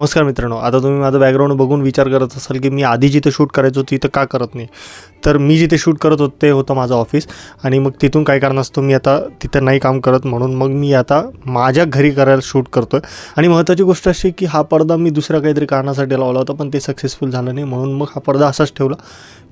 नमस्कार मित्रांनो आता तुम्ही माझं बॅकग्राऊंड बघून विचार करत असाल की मी आधी जिथे शूट करायचो तिथं का करत नाही. तर मी जिथे शूट करत होतो ते होतं माझं ऑफिस आणि मग तिथून काय कारणास्तव मी आता तिथं नाही काम करत म्हणून मग मी आता माझ्या घरी करायला शूट करतो आहे आणि महत्त्वाची गोष्ट अशी की हा पडदा मी दुसऱ्या काहीतरी कारणासाठी लावला होता पण ते सक्सेसफुल झालं नाही म्हणून मग हा पडदा असाच ठेवला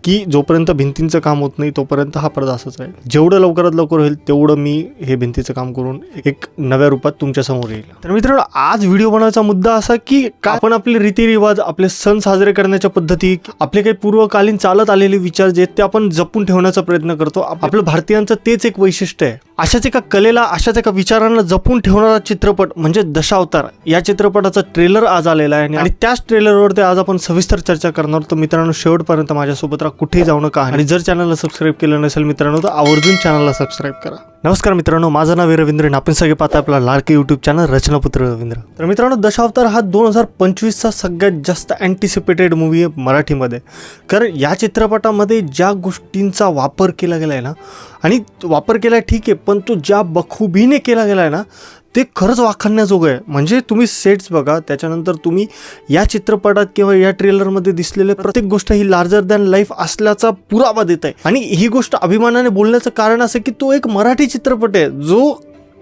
की जोपर्यंत भिंतींचं काम होत नाही तोपर्यंत हा पडदा असाच राहील. जेवढं लवकरात लवकर होईल तेवढं मी हे भिंतीचं काम करून एक नव्या रूपात तुमच्यासमोर येईल. तर मित्रांनो आज व्हिडिओ बनवायचा मुद्दा असा की का आपण आपले रीतिरिवाज आपले सण साजरे करण्याच्या पद्धती आपले काही पूर्वकालीन चालत आलेले विचार जे ते आपण जपून ठेवण्याचा प्रयत्न करतो. आपलं भारतीयांचं तेच एक वैशिष्ट्य आहे. अशाच एका कलेला अशाच एका विचारांना जपून ठेवणारा चित्रपट म्हणजे दशावतार. या चित्रपटाचा ट्रेलर आज आलेला आहे आणि- त्याच ट्रेलरवरती आज आपण सविस्तर चर्चा करणार आहोत. तर मित्रांनो शेवटपर्यंत माझ्यासोबत राहा. कुठेही जाऊ नका. आणि जर चॅनलला सबस्क्राईब केलं नसेल मित्रांनो तर आवर्जून चॅनलला सबस्क्राईब करा. नमस्कार मित्रांनो माझं नाव रवींद्र. आणि आपण सगळे पाहता आपला लाडके यूट्यूब चॅनल रचनापुत्र रवींद्र. तर मित्रांनो दशावतार हा दोन हजार पंचवीसचा सगळ्यात जास्त अँटिसिपेटेड मूवी आहे मराठीमध्ये. कारण या चित्रपटामध्ये ज्या गोष्टींचा वापर केला गेला आहे ना आणि वापर केला ठीक आहे पण तो ज्या बखुबीने केला गेला आहे ना ते खरंच वाखाणण्याजोगं आहे. म्हणजे तुम्ही सेट्स बघा त्याच्यानंतर तुम्ही या चित्रपटात किंवा या ट्रेलरमध्ये दिसलेल्या प्रत्येक गोष्ट ही लार्जर दॅन लाईफ असल्याचा पुरावा देत आहे. आणि ही गोष्ट अभिमानाने बोलण्याचं कारण असं की तो एक मराठी चित्रपट आहे. जो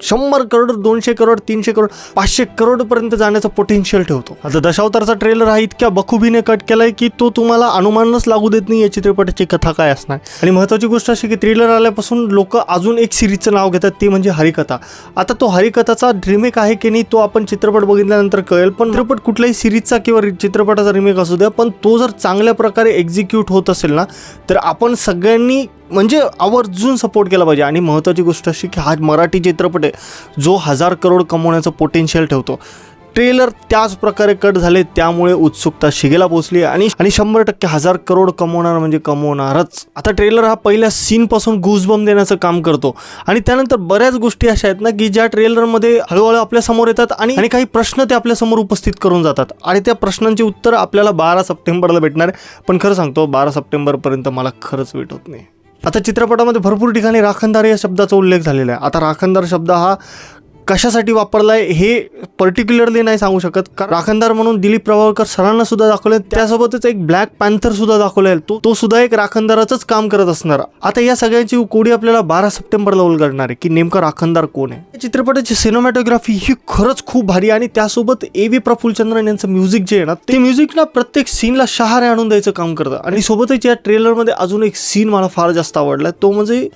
शंभर करोड दोनशे करोड तीनशे करोड पाचशे करोडपर्यंत जाण्याचं पोटेन्शियल ठेवतो. आता दशावतारचा ट्रेलर हा इतक्या बखुबीने कट केलाय की तो तुम्हाला अनुमानच लागू देत नाही या चित्रपटाची कथा काय असणार? आणि महत्त्वाची गोष्ट अशी की ट्रेलर आल्यापासून लोक अजून एक सिरीजचं नाव घेतात ते म्हणजे हरिकथा. आता तो हरिकथाचा रिमेक आहे की नाही तो आपण चित्रपट बघितल्यानंतर कळेल. पण चित्रपट कुठल्याही सिरीजचा किंवा चित्रपटाचा रिमेक असू द्या पण तो जर चांगल्या प्रकारे एक्झिक्यूट होत असेल ना तर आपण सगळ्यांनी म्हणजे आवर्जून सपोर्ट केला पाहिजे. आणि महत्त्वाची गोष्ट अशी की हा मराठी चित्रपट आहे जो हजार करोड कमवण्याचं पोटेन्शियल ठेवतो. ट्रेलर त्याच प्रकारे कट झाले त्यामुळे उत्सुकता शिगेला पोचली आणि आणि शंभर टक्के हजार करोड कमवणार म्हणजे कमवणारच. आता ट्रेलर हा पहिल्या सीनपासून गुजबम देण्याचं काम करतो. आणि त्यानंतर बऱ्याच गोष्टी अशा आहेत ना की ज्या ट्रेलरमध्ये हळूहळू आपल्यासमोर येतात आणि आणि काही प्रश्न ते आपल्यासमोर उपस्थित करून जातात. आणि त्या प्रश्नांची उत्तर आपल्याला बारा सप्टेंबरला भेटणार आहे. पण खरं सांगतो बारा सप्टेंबरपर्यंत मला खरंच भेटत होत नाही. आता चित्रपटामध्ये भरपूर ठिकाणी राखणदार या शब्दाचा उल्लेख झालेला आहे. आता राखणदार शब्द हा कशासाठी वापरलाय आहे हे पर्टिक्युलरली नाही सांगू शकत. कारण राखणदार म्हणून दिलीप प्रभावकर सरांना सुद्धा दाखवले त्यासोबतच एक ब्लॅक पॅन्थर सुद्धा दाखवला आहे तो तो सुद्धा एक राखणदाराचंच काम करत असणार. आता या सगळ्यांची कोडी आपल्याला बारा सप्टेंबरला उलगडणार आहे की नेमका राखणदार कोण आहे? या चित्रपटाची सिनेमॅटोग्राफी ही खरंच खूप भारी आहे आणि त्यासोबत ए व्ही प्रफुलचंद्रन यांचं म्युझिक जे आहे ना ते म्युझिक ना प्रत्येक सीनला शहारे आणून द्यायचं काम करतं. आणि सोबतच या ट्रेलरमध्ये अजून एक सीन मला फार जास्त आवडला तो म्हणजे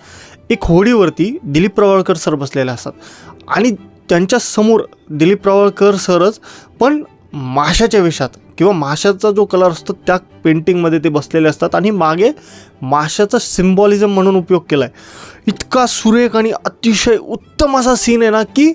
एक होडीवरती दिलीप प्रवाळकर सर बसलेले असतात. आणि त्यांच्यासमोर दिलीप प्रवाळकर सरच पण माशाच्या वेशात किंवा माशाचा जो कलर असतो त्या पेंटिंगमध्ये ते बसलेले असतात. आणि मागे माशाचा सिम्बॉलिझम म्हणून उपयोग केला आहे इतका सुरेख आणि अतिशय उत्तम असा सीन आहे ना की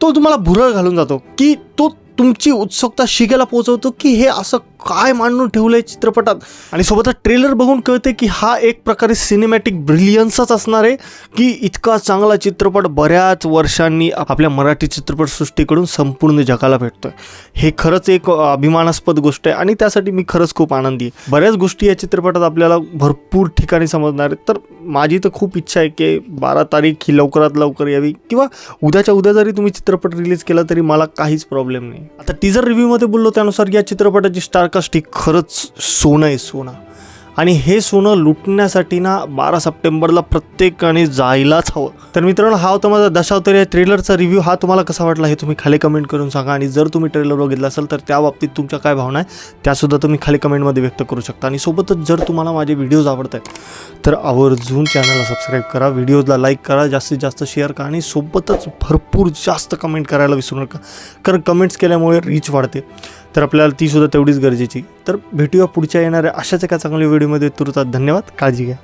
तो तुम्हाला भुरळ घालून जातो की तो तुमची उत्सुकता शिगेला पोहोचवतो की हे असं काय मांडून ठेवलं आहे चित्रपटात? आणि सोबतच ट्रेलर बघून कळते की हा एक प्रकारे सिनेमॅटिक ब्रिलियन्सच असणार आहे की इतका चांगला चित्रपट बऱ्याच वर्षांनी आपल्या मराठी चित्रपटसृष्टीकडून संपूर्ण जगाला भेटतोय. हे खरंच एक अभिमानास्पद गोष्ट आहे आणि त्यासाठी मी खरंच खूप आनंदी आहे. बऱ्याच गोष्टी या चित्रपटात आपल्याला भरपूर ठिकाणी समजणार आहेत. तर माझी तर खूप इच्छा आहे की बारा तारीख ही लवकरात लवकर यावी किंवा उद्याच्या उद्या जरी तुम्ही चित्रपट रिलीज केला तरी मला काहीच प्रॉब्लेम नाही. आता टीजर रिव्ह्यूमध्ये बोललो त्यानुसार या चित्रपटाची स्टारकास्ट ही खरंच सोनं आहे सोनं. आणि हे सोनं लुटण्यासाठी ना बारा सप्टेंबरला प्रत्येकाने जायलाच हवं. तर मित्रांनो हा होता माझा दशावतरी या ट्रेलरचा रिव्ह्यू हा तुम्हाला कसा वाटला हे तुम्ही खाली कमेंट करून सांगा. आणि जर तुम्ही ट्रेलर बघितला असेल तर त्या बाबतीत तुमच्या काय भावना आहे त्यासुद्धा तुम्ही खाली कमेंटमध्ये व्यक्त करू शकता. आणि सोबतच जर तुम्हाला माझे व्हिडिओज आवडत आहेत तर आवर्जून चॅनलला सबस्क्राईब करा व्हिडिओजला लाईक करा जास्तीत जास्त शेअर करा आणि सोबतच भरपूर जास्त कमेंट करायला विसरू नका. कारण कमेंट्स केल्यामुळे रीच वाढते. तर आपल्याला तीसुद्धा तेवढीच गरजेची. तर भेटूया पुढच्या येणाऱ्या अशाच एका चांगल्या व्हिडिओमध्ये तुरतात धन्यवाद. काळजी घ्या.